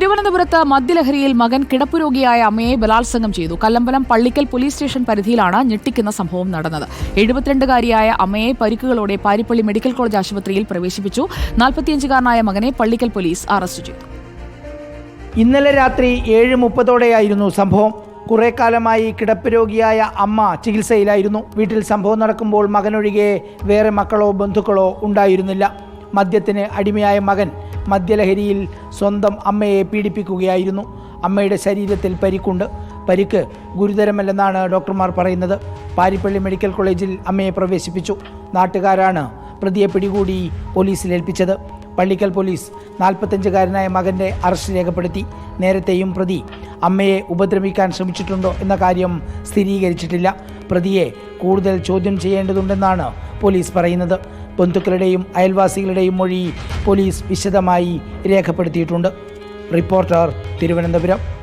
തിരുവനന്തപുരത്ത് മദ്യലഹരിയിൽ മകൻ കിടപ്പുരോഗിയായ അമ്മയെ ബലാത്സംഗം ചെയ്തു. കല്ലമ്പലം പള്ളിക്കൽ പോലീസ് സ്റ്റേഷൻ പരിധിയിലാണ് ഞെട്ടിക്കുന്ന സംഭവം നടന്നത്. എഴുപത്തിരണ്ടുകാരിയായ അമ്മയെ പരിക്കുകളോടെ പാരിപ്പള്ളി മെഡിക്കൽ കോളേജ് ആശുപത്രിയിൽ പ്രവേശിപ്പിച്ചു. നാൽപ്പത്തിയഞ്ചുകാരനായ മകനെ പള്ളിക്കൽ പോലീസ് അറസ്റ്റ് ചെയ്തു. ഇന്നലെ രാത്രി ഏഴ് മുപ്പതോടെയായിരുന്നു സംഭവം. കുറെ കാലമായി കിടപ്പ് രോഗിയായ അമ്മ ചികിത്സയിലായിരുന്നു. വീട്ടിൽ സംഭവം നടക്കുമ്പോൾ മകനൊഴികെ വേറെ മക്കളോ ബന്ധുക്കളോ ഉണ്ടായിരുന്നില്ല. മദ്യത്തിന് അടിമയായ മകൻ മദ്യലഹരിയിൽ സ്വന്തം അമ്മയെ പീഡിപ്പിക്കുകയായിരുന്നു. അമ്മയുടെ ശരീരത്തിൽ പരിക്കുണ്ട്. പരിക്ക് ഗുരുതരമല്ലെന്നാണ് ഡോക്ടർമാർ പറയുന്നത്. പാരിപ്പള്ളി മെഡിക്കൽ കോളേജിൽ അമ്മയെ പ്രവേശിപ്പിച്ചു. നാട്ടുകാരാണ് പ്രതിയെ പിടികൂടി പോലീസിൽ ഏൽപ്പിച്ചത്. പള്ളിക്കൽ പോലീസ് നാൽപ്പത്തഞ്ചുകാരനായ മകന്റെ അറസ്റ്റ് രേഖപ്പെടുത്തി. നേരത്തെയും പ്രതി അമ്മയെ ഉപദ്രവിക്കാൻ ശ്രമിച്ചിട്ടുണ്ടോ എന്ന കാര്യം സ്ഥിരീകരിച്ചിട്ടില്ല. പ്രതിയെ കൂടുതൽ ചോദ്യം ചെയ്യേണ്ടതുണ്ടെന്നാണ് പോലീസ് പറയുന്നത്. ബന്ധുക്കളുടെയും അയൽവാസികളുടെയും മൊഴി പോലീസ് വിശദമായി രേഖപ്പെടുത്തിയിട്ടുണ്ട്. റിപ്പോർട്ടർ തിരുവനന്തപുരം.